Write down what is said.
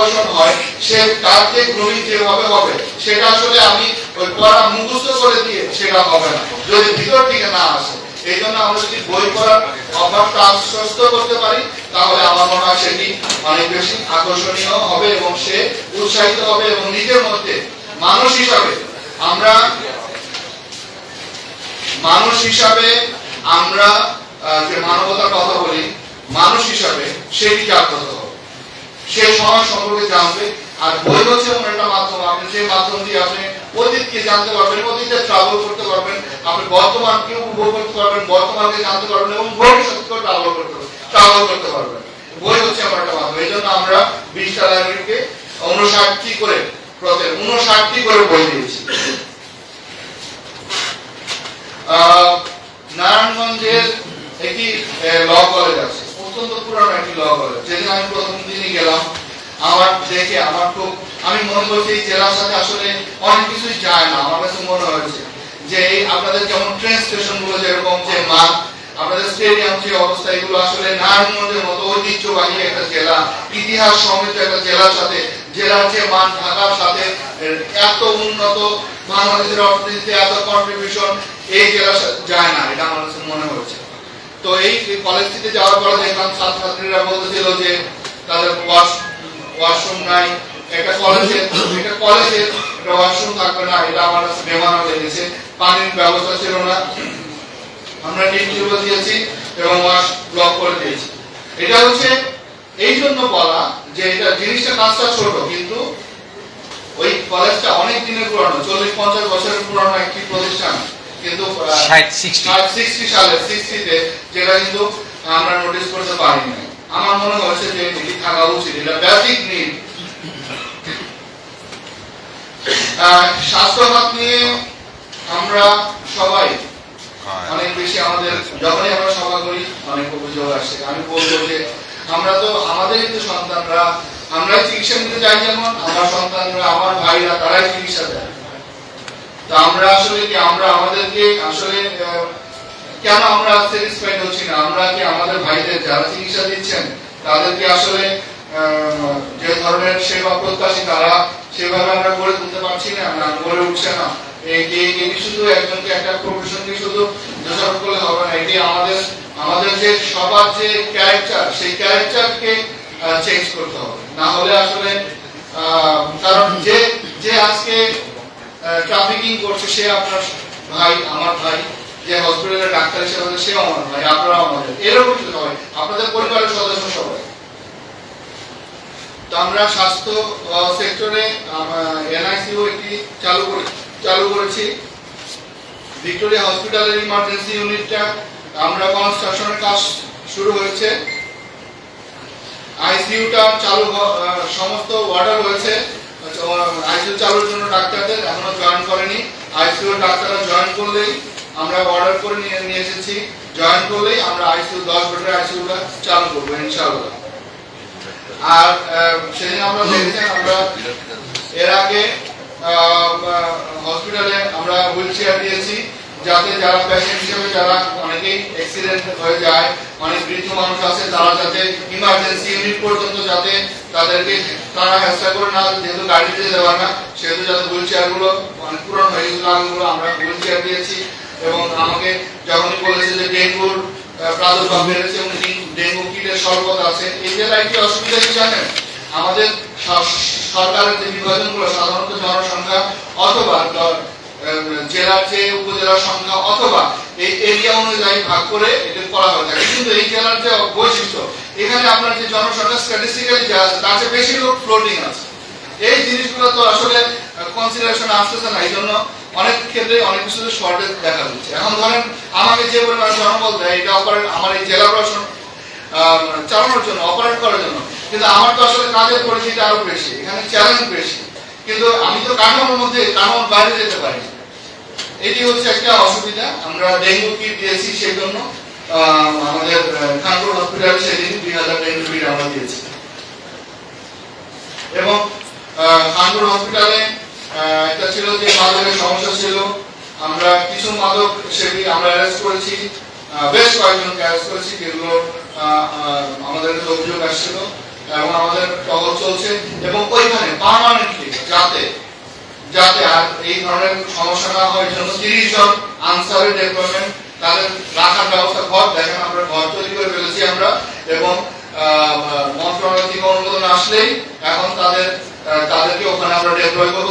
আকর্ষণ হয়, সে যে গ্রোয়িং যেভাবে হবে, সেটা আসলে আমি পড়া মুখস্থ করে দিয়ে সেটা হবে না। যদি ভিতর থেকে না আসে, এই জন্য আমরা যদি বই পড়ার অভাবটা আশ্বস্ত করতে পারি, তাহলে আমার মনে হয় সেটি অনেক বেশি আকর্ষণীয় হবে এবং সে উৎসাহিত হবে এবং নিজের মধ্যে মানুষ হিসাবে আমরা মানুষ হিসাবে আমরা যে মানবতার কথা বলি, মানুষ হিসাবে সেটি জাগ্রত হবে সে সমাজ সম্পর্কে জানবে। আর বই হচ্ছে এমন একটা মাধ্যম। আপনি মাধ্যম দিয়ে আপনি অতীতকে জানতে পারবেন, অতীতে ট্রাভেল করতে পারবেন, আপনি বর্তমানকে উপভোগ করতে পারবেন, বর্তমানকে জানতে পারবেন এবং ভবিষ্যৎকে ট্রাভেল করতে ট্রাভেল করতে পারবেন। বই হচ্ছে একটা মাধ্যম। এই জন্য আমরা বিশটা লাইব্রেরিকে করে, প্রত্যেক করে বই দিয়েছি। নারায়ণগঞ্জের একটি ল কলেজ আছে। অত্যন্ত পুরানো একটি ল কলেজ যেদিন আমি প্রথম গেলাম। আমার দেখে আমার খুব আমি মনে করছি এই জেলার সাথে আসলে অনেক কিছুই যায় না, আমার কাছে মনে হয়েছে। যে আপনাদের যেমন ট্রেন স্টেশনগুলো যেরকম, যে মাঠ, আপনাদের স্টেডিয়াম যে অবস্থা, এগুলো আসলে নারায়ণগঞ্জের মতো ঐতিহ্যবাহী একটা জেলা, ইতিহাস সমৃদ্ধ একটা জেলার সাথে, জেলার যে মান ঢাকার সাথে এত উন্নত বাংলাদেশের অর্থনীতিতে এত কন্ট্রিবিউশন এই সাথে যায় না, এটা আমার কাছে মনে হয়েছে। তো এই কলেজটিতে যাওয়ার পরে দেখলাম ছাত্রছাত্রীরা বলতেছিল যে তাদের ওয়াশ ওয়াশরুম নাই। একটা কলেজে একটা কলেজে একটা ওয়াশরুম থাকবে না এটা আমার কাছে বেমানা লেগেছে। পানির ব্যবস্থা ছিল না। আমরা টিম টিউবওয়েল দিয়েছি এবং ওয়াশ ব্লক করে দিয়েছি। এটা হচ্ছে এই জন্য বলা যে এটা জিনিসটা কাজটা ছোট কিন্তু ওই কলেজটা অনেক দিনের পুরানো চল্লিশ পঞ্চাশ বছরের পুরানো একটি প্রতিষ্ঠান। কিন্তু ষাট সিক্সটি সালে সিক্সটিতে যেটা কিন্তু আমরা নোটিস করতে পারি পারিনি। আমার মনে হচ্ছে যে এটি থাকা উচিত এটা বেসিক নিড স্বাস্থ্য খাত নিয়ে আমরা সবাই অনেক বেশি আমাদের যখনই আমরা সভা করি অনেক অভিযোগ আসে। আমি বলব যে আমরা তো আমাদের কিন্তু সন্তানরা আমরা চিকিৎসা নিতে যাই যেমন আমার সন্তানরা আমার ভাইরা তারাই চিকিৎসা দেয়। তো আমরা আসলে কি আমরা আমাদেরকে আসলে কেন আমরা স্যাটিসফাইড হচ্ছি না? আমরা কি আমাদের ভাইদের যারা চিকিৎসা দিচ্ছেন, তাদেরকে আসলে যে ধরনের সেবা প্রত্যাশী, তারা সেভাবে আমরা গড়ে তুলতে পারছি না না গড়ে উঠছে না। এটি শুধু একজনকে একটা শুধু দোষারোপ করলে হবে না? এটি আমাদের আমাদের যে সবার যে ক্যারেক্টার সেই ক্যারেক্টারকে চেঞ্জ করতে হবে। না হলে আসলে কারণ যে যে আজকে ট্রাফিকিং করছে সে আপনার ভাই, আমার ভাই। যে হসপিটালের ডাক্তার হিসেবে আছে, সেও আমার ভাই আপনারাও আমাদের। এরকম যদি হয় আপনাদের পরিবারের সদস্য সবাই। তো আমরা স্বাস্থ্য সেক্টরে এনআইসিও একটি চালু করে চালু করেছি। ভিক্টোরিয়া হসপিটালের ইমার্জেন্সি ইউনিটটা আমরা কনস্ট্রাকশনের কাজ শুরু হয়েছে। আইসিইউটা চালু সমস্ত অর্ডার হয়েছে আইসিইউ চালুর জন্য ডাক্তারদের এখনও জয়েন করেনি। আইসিইউ ডাক্তাররা জয়েন করলেই আমরা অর্ডার করে নিয়ে নিয়ে এসেছি। জয়েন করলেই আমরা আইসিইউ দশ বেডের আইসিইউটা চালু করব, ইনশাআল্লাহ। আর সেদিন আমরা দেখেছেন আমরা এর আগে হসপিটালে আমরা হুইল চেয়ার দিয়েছি, যাতে যারা পেশেন্ট হিসেবে, যারা অনেকেই অ্যাক্সিডেন্ট হয়ে যায়, অনেক বৃদ্ধ মানুষ আছে, তারা যাতে ইমার্জেন্সি ইউনিট পর্যন্ত যাতে তাদেরকে তারা হেস্তা করে না, যেহেতু গাড়িতে পারে না, সেহেতু যাতে হুইল চেয়ারগুলো অনেক পুরনো হয়ে গেছিল আমরা হুইল চেয়ার দিয়েছি। এবং আমাকে যখনই বলেছে যে ডেঙ্গুর প্রাদুর্ভাব বেড়েছে এবং ডেঙ্গু- কিটের স্বল্পতা আছে। এই জেলায় কি অসুবিধা কি জানেন? আমাদের সরকারের যে বিভাজনগুলো, সাধারণত জনসংখ্যা অথবা জেলার যে উপজেলার সংখ্যা অথবা এই এরিয়া অনুযায়ী ভাগ করে এটা করা হয়ে থাকে। কিন্তু এই জেলার যে বৈশিষ্ট্য, এখানে আপনার যে জনসংখ্যা স্ট্যাটিস্টিক্যালি যা আছে, তার চেয়ে বেশি লোক ফ্লোটিং আছে। এই জিনিসগুলো তো আসলে কনসিডারেশন আসতেছে না এই জন্য অনেক ক্ষেত্রে অনেক কিছু শর্টেজ দেখা দিচ্ছে। এখন ধরেন আমাকে যে পরিমাণ জনবল দেয় এটা অপারেট আমার এই জেলা প্রশাসন চালানোর জন্য অপারেট করার জন্য। কিন্তু আমার তো আসলে কাজের পরিচিতি আরও বেশি এখানে চ্যালেঞ্জ বেশি। কিন্তু আমি তো কাঠামোর মধ্যে কাঠামোর বাইরে যেতে পারি। এটি হচ্ছে একটা অসুবিধা। আমরা ডেঙ্গু কিট দিয়েছি সেই জন্য আমাদের আহ, খানপুর হসপিটালে সেদিন দুই হাজার ডেঙ্গু কিট আমরা দিয়েছি। এবং আহ, খানপুর হসপিটালে একটা ছিল যে মাদকের সমস্যা ছিল। আমরা কিছু মাদক সেটি আমরা অ্যারেস্ট করেছি। বেশ কয়েকজনকে অ্যারেস্ট করেছি যেগুলো আমাদের অভিযোগ আসছিল এবং আমাদের টহল চলছে। এবং যাতে যাতে আর এই ধরনের সমস্যা না হয় জন্য তিরিশ জন আনসারের ডেভেলপমেন্ট তাদের রাখার ব্যবস্থা ঘর, দেখেন আমরা ঘর তৈরি করে ফেলেছি আমরা। এবং মন্ত্রণালয় থেকে অনুমোদন আসলেই এখন তাদের তাদেরকে ওখানে আমরা ডেপ্লয় করব।